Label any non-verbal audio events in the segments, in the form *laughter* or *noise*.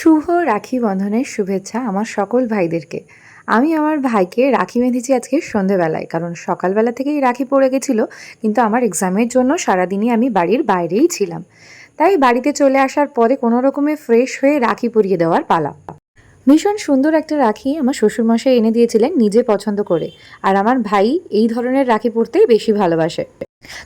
শুভ রাখি বন্ধনের শুভেচ্ছা আমার সকল ভাইদেরকে। আমি আমার ভাইকে রাখি বেঁধেছি আজকে সন্ধেবেলায়, কারণ সকালবেলা থেকেই রাখি পড়ে গেছিল, কিন্তু আমার এক্সামের জন্য সারাদিনই আমি বাড়ির বাইরেই ছিলাম। তাই বাড়িতে চলে আসার পরে কোনো রকমে ফ্রেশ হয়ে রাখি পরিয়ে দেওয়ার পালা। ভীষণ সুন্দর একটা রাখি আমার শ্বশুরমশাই এনে দিয়েছিলেন নিজে পছন্দ করে, আর আমার ভাই এই ধরনের রাখি পরতেই বেশি ভালোবাসে।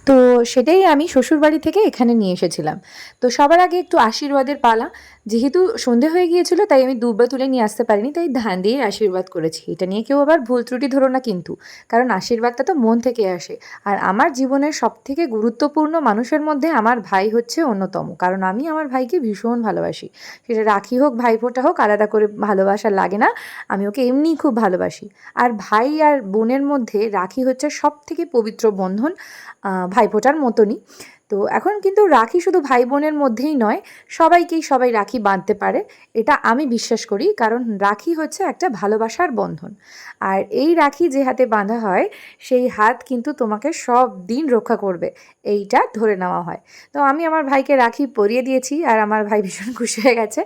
তো সেটাই আমি শ্বশুরবাড়ি থেকে এখানে নিয়ে এসেছিলাম। তো সবার আগে একটু আশীর্বাদের পালা। যেহেতু সন্ধে হয়ে গিয়েছিল, তাই আমি দুব্বা তুলে নিয়ে আসতে পারিনি, তাই ধান দিয়ে আশীর্বাদ করেছি। এটা নিয়ে কেউ আবার ভুল ত্রুটি ধরো না কিন্তু, কারণ আশীর্বাদটা তো মন থেকে আসে। আর আমার জীবনের সব থেকে গুরুত্বপূর্ণ মানুষের মধ্যে আমার ভাই হচ্ছে অন্যতম, কারণ আমি আমার ভাইকে ভীষণ ভালোবাসি। সেটা রাখি হোক, ভাইফোঁটা হোক, আলাদা করে ভালোবাসা লাগে না, আমি ওকে এমনিই খুব ভালোবাসি। আর ভাই আর বোনের মধ্যে রাখি হচ্ছে সব থেকে পবিত্র বন্ধন ভাইফোঁটার মতনই। তো এখন কিন্তু রাখি শুধু ভাই বোনের মধ্যেই নয়, সবাইকেই সবাই রাখি বাঁধতে পারে, এটা আমি বিশ্বাস করি, কারণ রাখি হচ্ছে একটা ভালোবাসার বন্ধন। আর এই রাখি যে হাতে বাঁধা হয়, সেই হাত কিন্তু তোমাকে সব দিন রক্ষা করবে, এইটা ধরে নেওয়া হয়। তো আমি আমার ভাইকে রাখি পরিয়ে দিয়েছি, আর আমার ভাই ভীষণ খুশি হয়ে গেছে।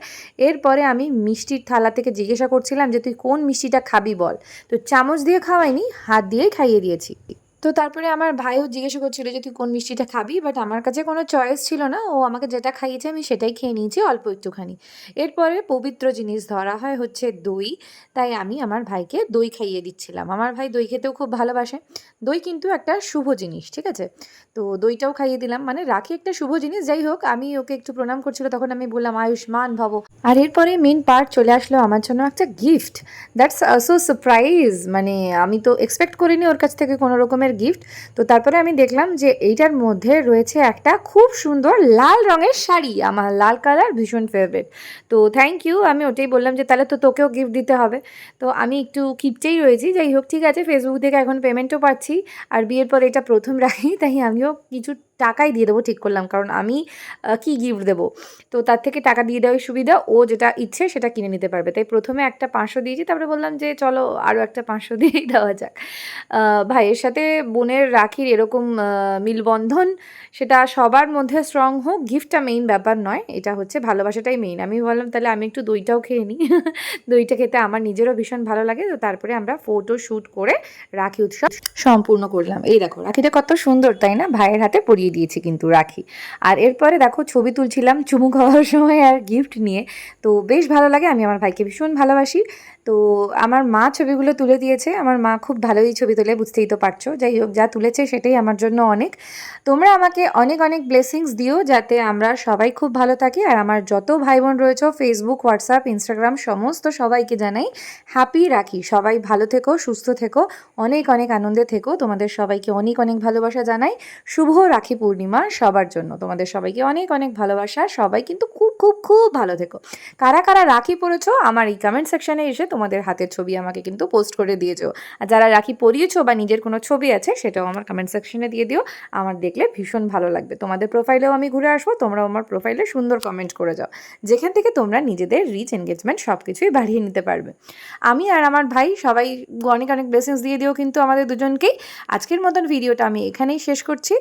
এরপরে আমি মিষ্টির থালা থেকে জিজ্ঞাসা করছিলাম যে, তুই কোন মিষ্টিটা খাবি বল? তো চামচ দিয়ে খাওয়াইনি, হাত দিয়েই খাইয়ে দিয়েছি। তো তারপরে আমার ভাইও জিজ্ঞাসা করছিল যে, তুই কোন মিষ্টিটা খাবি? বাট আমার কাছে কোনো চয়েস ছিল না। ও আমাকে যেটা খাইয়েছে আমি সেটাই খেয়ে নিয়েছি অল্প একটুখানি। এরপরে পবিত্র জিনিস ধরা হয় হচ্ছে দই। তাই আমি আমার ভাইকে দই খাইয়ে দিচ্ছিলাম। আমার ভাই দই খেতেও খুব ভালোবাসে। দই কিন্তু একটা শুভ জিনিস, ঠিক আছে? তো দইটাও খাইয়ে দিলাম। মানে রাখি একটা শুভ জিনিস। যাই হোক, আমি ওকে একটু প্রণাম করছিল। তখন আমি বললাম, আয়ুষ্মান ভব। আর এরপরে মেন পার্ট চলে আসলো আমার জন্য একটা গিফট দ্যাটস সো সারপ্রাইজ মানে আমি তো এক্সপেক্ট করিনি ওর কাছ থেকে কোনো রকমের গিফট তো তারপরে আমি দেখলাম যে এইটার মধ্যে রয়েছে একটা খুব সুন্দর লাল রঙের শাড়ি, আমার লাল কালার ভীষণ ফেভারিট তো থ্যাংক ইউ আমি ওটাই বললাম যে তাহলে তো তোকেও গিফট দিতে হবে। তো আমি একটু কিপটেই রয়েছি, যাই হোক, ঠিক আছে ফেসবুক থেকে এখন পেমেন্টও পাচ্ছি। আর বিয়ের পর এটা প্রথম রাখি, তাই আমিও কিছু টাকাই দিয়ে দেবো ঠিক করলাম। কারণ আমি কি গিফট দেবো? তো তার থেকে টাকা দিয়ে দেওয়ার সুবিধা। ও যেটা ইচ্ছে সেটা কিনে নিতে পারবে। তাই প্রথমে একটা পাঁচশো দিয়েছি, তারপরে বললাম যে চলো আরও একটা পাঁচশো *laughs* দিয়েই দেওয়া যাক। ভাইয়ের সাথে বোনের, রাখির এরকম মিলবন্ধন, সেটা সবার মধ্যে স্ট্রং হোক গিফটটা মেইন ব্যাপার নয়। এটা হচ্ছে ভালোবাসাটাই মেইন আমি বললাম তাহলে আমি একটু দইটাও খেয়ে নিই। *laughs* দইটা খেতে আমার নিজেরও ভীষণ ভালো লাগে। তো তারপরে আমরা ফটো শ্যুট করে রাখি উৎসব সম্পূর্ণ করলাম। এই দেখো, রাখিটা কত সুন্দর, তাই না? ভাইয়ের হাতে পরিয়ে দিয়েছি কিন্তু রাখি। আর এরপরে দেখো ছবি তুলছিলাম চুমু খাওয়ার সময় আর গিফট নিয়ে। তো বেশ ভালো লাগে, আমি আমার ভাইকে ভীষণ ভালোবাসি। তো আমার মা ছবিগুলো তুলে দিয়েছে, আমার মা খুব ভালোই ছবি তোলে, বুঝতেই তো পারছ। যাই হোক, যা তুলেছে সেটাই আমার জন্য অনেক। তোমরা আমাকে অনেক অনেক ব্লেসিংস দিও যাতে আমরা সবাই খুব ভালো থাকি। আর আমার যত ভাই বোন রয়েছে ফেসবুক হোয়াটসঅ্যাপ ইনস্টাগ্রাম সমস্ত সবাইকে জানাই হ্যাপি রাখি। সবাই ভালো থেকো, সুস্থ থেকো, অনেক অনেক আনন্দে থেকো। তোমাদের সবাইকে অনেক অনেক ভালোবাসা জানাই। শুভ রাখি পূর্ণিমা সবার জন্য। তোমাদের সবাইকে অনেক অনেক ভালোবাসা। সবাই কিন্তু খুব খুব ভালো থেকো। কারা কারা রাখি পরেছো, আমার এই কমেন্ট সেকশানে এসে তোমাদের হাতের ছবি আমাকে কিন্তু পোস্ট করে দিয়েছ আর যারা রাখি পরিয়েছো বা নিজের কোনো ছবি আছে, সেটাও আমার কমেন্ট সেকশানে দিয়ে দিও। আমার দেখলে ভীষণ ভালো লাগবে। তোমাদের প্রোফাইলেও আমি ঘুরে আসব, তোমরাও আমার প্রোফাইলে সুন্দর কমেন্ট করে যাও। যেখান থেকে তোমরা নিজেদের রিচ এনগেজমেন্ট সব কিছুই বাড়িয়ে নিতে পারবে। আমি আর আমার ভাই সবাই অনেক অনেক ব্লেসিংস দিয়ে দিও কিন্তু আমাদের দুজনকেই। আজকের মতন ভিডিওটা আমি এখানেই শেষ করছি।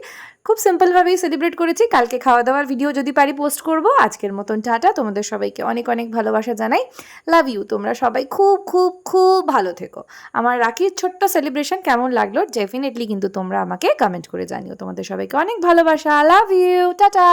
খুব সিম্পলভাবেই সেলিব্রেট করেছি। কালকে খাওয়া দাওয়ার ভিডিও যদি পারি পোস্ট করব। আজকের মতন টাটা। তোমাদের সবাইকে অনেক অনেক ভালোবাসা জানাই। লাভ ইউ তোমরা সবাই খুব খুব খুব ভালো থেকো। আমার রাখির ছোট্ট সেলিব্রেশন কেমন লাগল? ডেফিনেটলি কিন্তু তোমরা আমাকে কমেন্ট করে জানিও। তোমাদের সবাইকে অনেক ভালোবাসা। Love you tata.